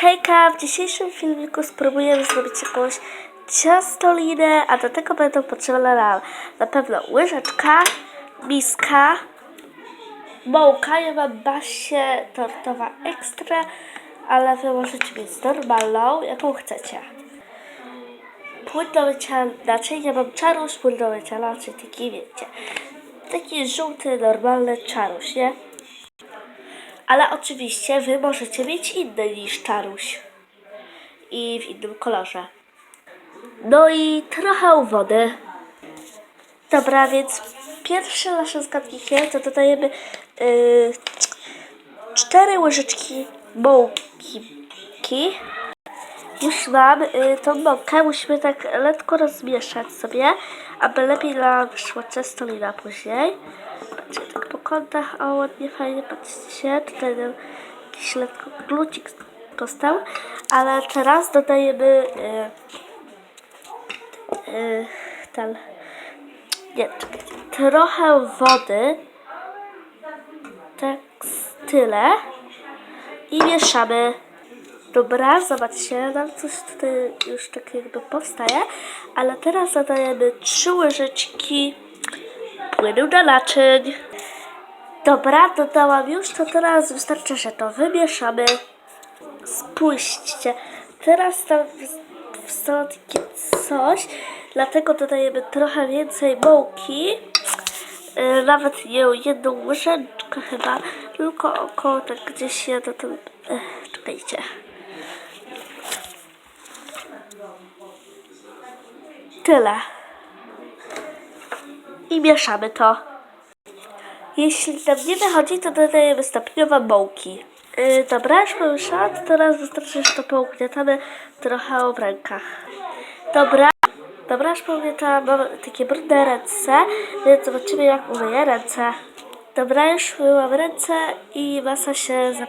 Hejka, w dzisiejszym filmiku spróbujemy zrobić jakąś ciastolinę, a do tego będą potrzebne nam na pewno łyżeczka, miska, mąka, ja mam basie tortowa ekstra, ale wy możecie mieć normalną, jaką chcecie. Płyn do mycia naczyń, mam czarusz, płyn do mycia naczyń, taki wiecie, taki żółty, normalny czarusz, nie? Ale oczywiście wy możecie mieć inny niż czaruś. I w innym kolorze. No i trochę wody. Dobra, więc pierwsze nasze składniki to dodajemy yy, cztery łyżeczki mąki. Już mam y, tą mąkę, musimy tak lekko rozmieszać sobie, aby lepiej nam wyszła ciastolina później. Patrzcie, tak po kątach, o ładnie, fajnie, patrzcie się, tutaj nam jakiś lekko glucik został, ale teraz dodajemy y, y, ten, nie, trochę wody, tak tyle i mieszamy. Dobra, zobaczcie, nam coś tutaj już tak jakby powstaje, ale teraz dodajemy trzy łyżeczki płynu do naczyń. Dobra, dodałam już, to teraz wystarczy, że to wymieszamy. Spójrzcie, teraz tam wstało takie coś, dlatego dodajemy trochę więcej mąki. Yy, nawet nie jedną łyżeczkę chyba, tylko około tak gdzieś jedno tam, yy, czekajcie. Tyle. I mieszamy to. Jeśli tam nie wychodzi, to dodajemy stopniowo mąki. Yy, dobra, już pomieszałam, to teraz wystarczy, że to pougniatamy trochę w rękach. Dobra, dobra, już pogniatałam, mam takie brudne ręce, więc zobaczymy jak umyję ręce. Dobra, już myłam ręce i masa się zapowiada.